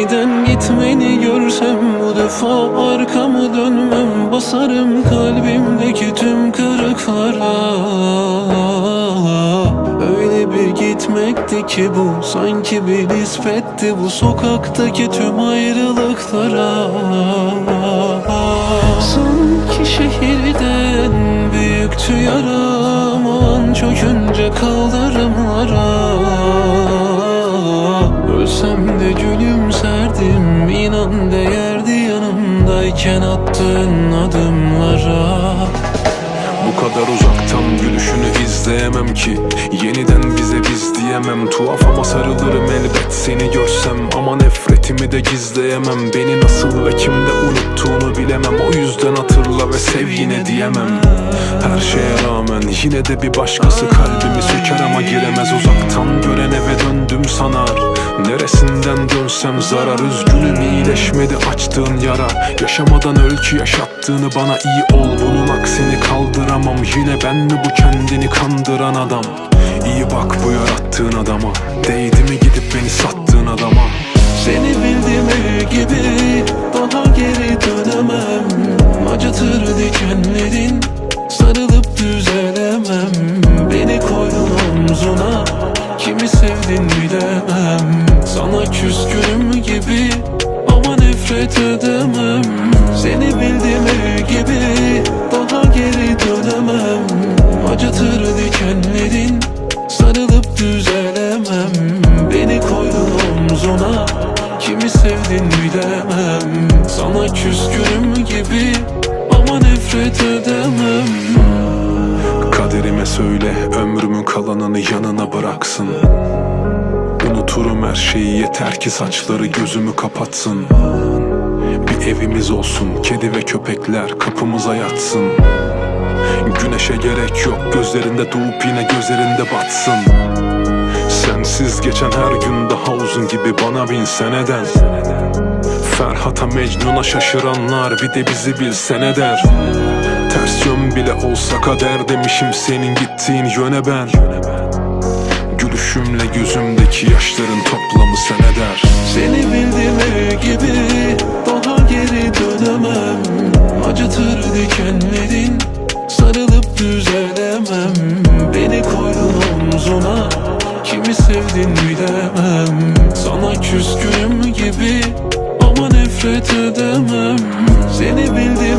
Aniden gitmeni görsem bu defa arkamı dönmem. Basarım kalbimdeki tüm kırıklara. Öyle bir gitmekti ki bu Sanki bir nispetti bu sokaktaki tüm ayrılıklara. Sanki şehirden büyüktü yaram an çökünce kaldırımlara Ölsem de gülümserdim. İnan değerdi yanımdayken attığın adımlara. Bu kadar uzaktan gülüşünü izleyemem ki. Yeniden bize biz diyemem. Tuhaf ama sarılırım elbet seni görsem. Ama nefretimi de gizleyemem. Beni nasıl ve kimde unuttuğunu bilemem. O yüzden hatırla ve sev yine diyemem. Her şeye rağmen yine de bir başkası kalbimi söker ama giremez. Uzaktan gören eve döndüm sanar. Neresinden dönsem zarar. Üzgünüm iyileşmedi açtığın yara. Yaşamadan öl ki yaşattığını bana iyi ol. Bunun aksini kaldıramam. Yine ben mi bu kendini kandıran adam? İyi bak bu yarattığın adama. Değdi mi gidip beni sattığın adama Küskünüm gibi ama nefret edemem. Seni bildiğim gibi daha geri dönemem. Acıtır dikenlerin sarılıp düzelemem. Beni koydun omzuna Kimi sevdin bilemem. Sana küskünüm gibi Ama nefret edemem. Kaderime söyle ömrümün kalanını yanına bıraksın Unuturum her şeyi yeter ki saçları gözümü kapatsın. Bir evimiz olsun kedi ve köpekler kapımıza yatsın. Güneşe gerek yok gözlerinde doğup yine gözlerinde batsın. Sensiz geçen her gün daha uzun gibi bana binse neden Ferhat'a Mecnun'a şaşıranlar bir de bizi bilse ne der? Ters yön bile olsa kader demişim senin gittiğin yöne ben Gülüşümle gözümdeki yaşların toplamı sen eder Seni bildiğim gibi Daha geri dönemem. Acıtır dikenlerin Sarılıp düzelemem Beni koydun omzuna Kimi sevdin bilemem Sana küskünüm gibi Ama nefret edemem. Seni bildiğim